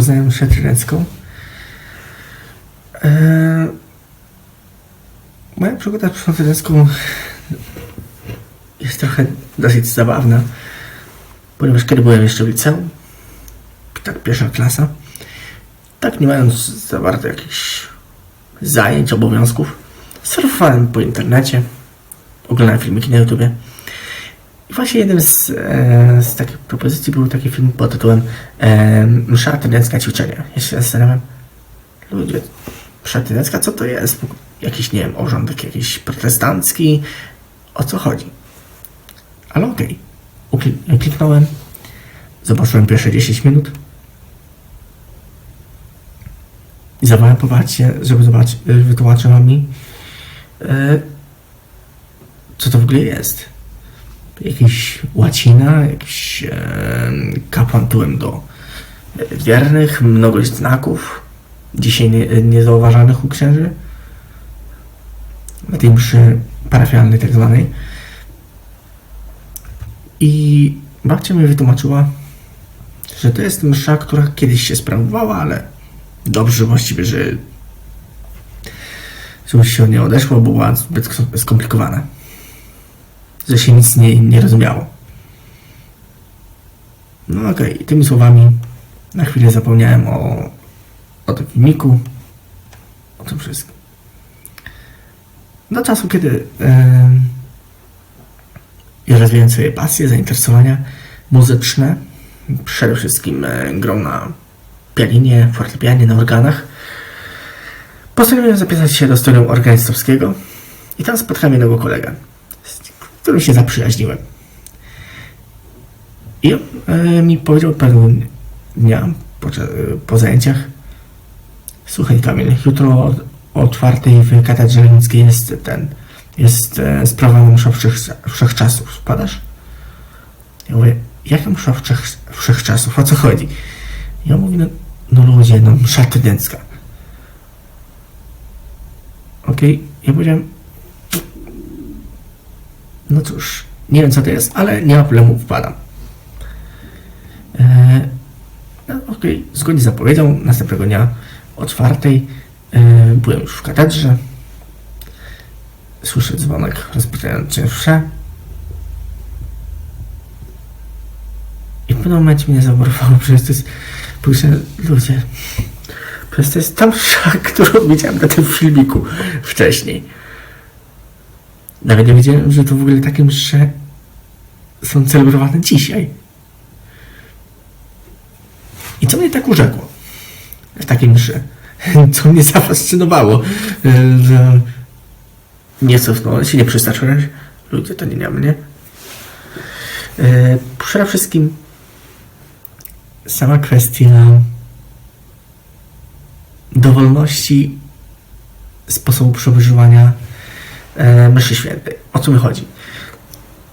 poznałem mszę trydencką. Eee, moja przygoda z mszą jest trochę dosyć zabawna, ponieważ kiedy byłem jeszcze w liceum, tak pierwsza klasa, tak nie mając za bardzo jakichś zajęć, obowiązków, surfowałem po internecie, oglądałem filmiki na YouTubie. I właśnie jednym z, e, z takich propozycji był taki film pod tytułem e, Msza Tynecka Ćwiczenia. Ja się zastanawiam, ludzie, msza co to jest? Jakiś, nie wiem, orządek jakiś protestancki, o co chodzi? Ale okej, okay. kliknąłem, zobaczyłem pierwsze 10 minut i zawołałem popatrzcie, żeby zobaczyć, wytłumaczyła mi, e, co to w ogóle jest jakiś łacina, jakiś e, kapłan tyłem do wiernych, mnogość znaków, dzisiaj nie, niezauważanych u księży, na tej mszy parafialnej tak zwanej. I babcia mi wytłumaczyła, że to jest msza, która kiedyś się sprawowała, ale dobrze właściwie, że, już się nie odeszło, bo była zbyt skomplikowana że się nic nie, nie rozumiało. No okej, okay. tymi słowami na chwilę zapomniałem o, o tym filmiku, o tym wszystkim. Do czasu, kiedy yy, rozwijałem swoje pasje, zainteresowania muzyczne, przede wszystkim e, grą na pianinie, fortepianie, na organach, postanowiłem zapisać się do studium organistowskiego i tam spotkałem jednego kolegę którym się zaprzyjaźniłem. I on e, mi powiedział pewnego dnia po, po zajęciach Słuchaj Kamil, jutro o, czwartej w katedrze lemnickiej jest ten, jest e, sprawa msza wszech, wszechczasów. Spadasz? Ja mówię, jaka msza wszech, wszechczasów? O co chodzi? I on mówi, no, no ludzie, no msza tydencka. Okej, okay. ja powiedziałem, no cóż, nie wiem co to jest, ale nie ma problemu, wpadam. E, no, okay. zgodnie z zapowiedzią, następnego dnia o czwartej e, byłem już w katedrze. Słyszę dzwonek rozpoczynający wsze. I w pewnym momencie mnie zamurowało, przecież to jest, później ludzie, przecież to jest tam msza, którą widziałem na tym filmiku wcześniej. Nawet nie wiedziałem, że to w ogóle takie msze są celebrowane dzisiaj. I co mnie tak urzekło w takiej mszy? Co mnie zafascynowało, że nie cofnąłem się, nie przystaczyłem. Ludzie, to nie na mnie. E, przede wszystkim sama kwestia dowolności sposobu przeżywania e, mszy świętej. O co mi chodzi?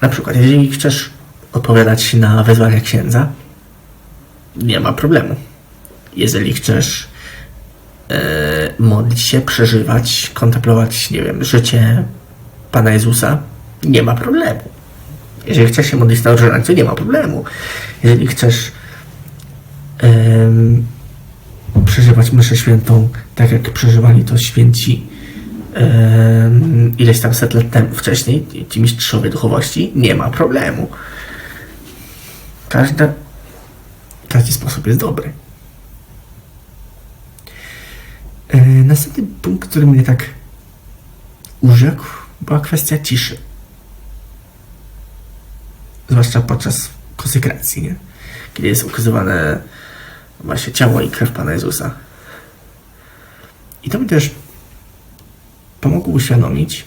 Na przykład, jeżeli chcesz odpowiadać na wezwania księdza, nie ma problemu. Jeżeli chcesz e, modlić się, przeżywać, kontemplować, nie wiem, życie Pana Jezusa, nie ma problemu. Jeżeli chcesz się modlić na ordynacji, nie ma problemu. Jeżeli chcesz przeżywać mszę świętą tak, jak przeżywali to święci ileś tam set lat temu, wcześniej, ci mistrzowie duchowości, nie ma problemu. Każdy, każdy sposób jest dobry. E, następny punkt, który mnie tak urzekł, była kwestia ciszy. Zwłaszcza podczas konsekracji, nie? kiedy jest ukazywane właśnie ciało i krew Pana Jezusa. I to mi też pomogło uświadomić,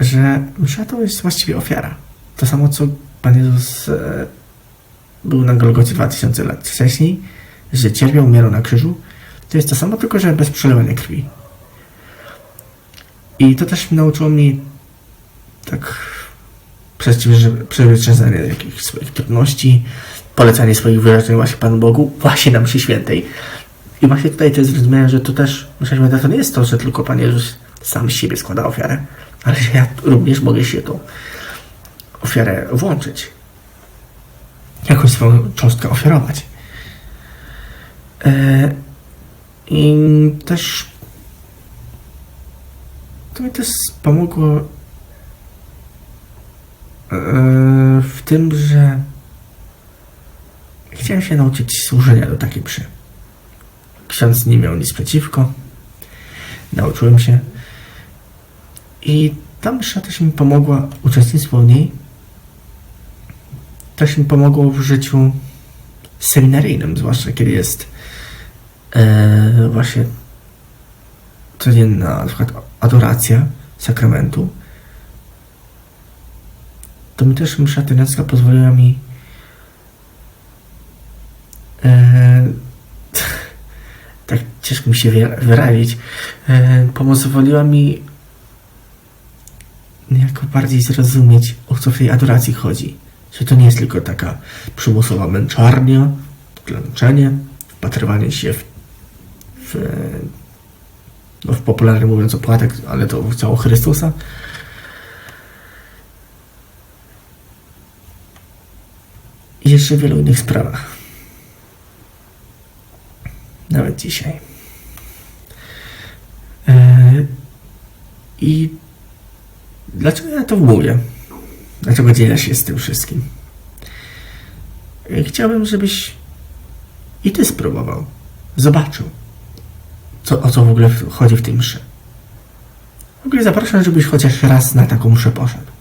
że msza to jest właściwie ofiara. To samo, co Pan Jezus e, był na Golgocie 2000 lat wcześniej, że cierpiał, umierał na krzyżu, to jest to samo, tylko że bez przelewania krwi. I to też nauczyło mnie tak przezwyciężanie jakichś swoich trudności, polecanie swoich wyrażeń właśnie Panu Bogu, właśnie na mszy świętej, i właśnie tutaj też zrozumiałem, że to też, myślę, to nie jest to, że tylko Pan Jezus sam z siebie składa ofiarę, ale że ja również mogę się tą ofiarę włączyć. jakąś swoją cząstkę ofiarować. E, I też to mi też pomogło e, w tym, że chciałem się nauczyć służenia do takiej mszy. Ksiądz nie miał nic przeciwko. Nauczyłem się. I ta msza też mi pomogła, uczestnictwo w niej też mi pomogło w życiu seminaryjnym, zwłaszcza kiedy jest e, właśnie codzienna na przykład adoracja sakramentu. To mi też msza tynecka pozwoliła mi e, ciężko mi się wyra- wyrazić, e, pozwoliła mi niejako bardziej zrozumieć, o co w tej adoracji chodzi. Że to nie jest tylko taka przymusowa męczarnia, klęczenie, wpatrywanie się w, w, no w popularnie mówiąc opłatek, ale to w ciało Chrystusa. I jeszcze w wielu innych sprawach. Nawet dzisiaj. I dlaczego ja to mówię? Dlaczego dzielę się z tym wszystkim? Eee, Chciałbym, żebyś i ty spróbował. Zobaczył, co, o co w ogóle chodzi w tej mszy. W ogóle zapraszam, żebyś chociaż raz na taką mszę poszedł.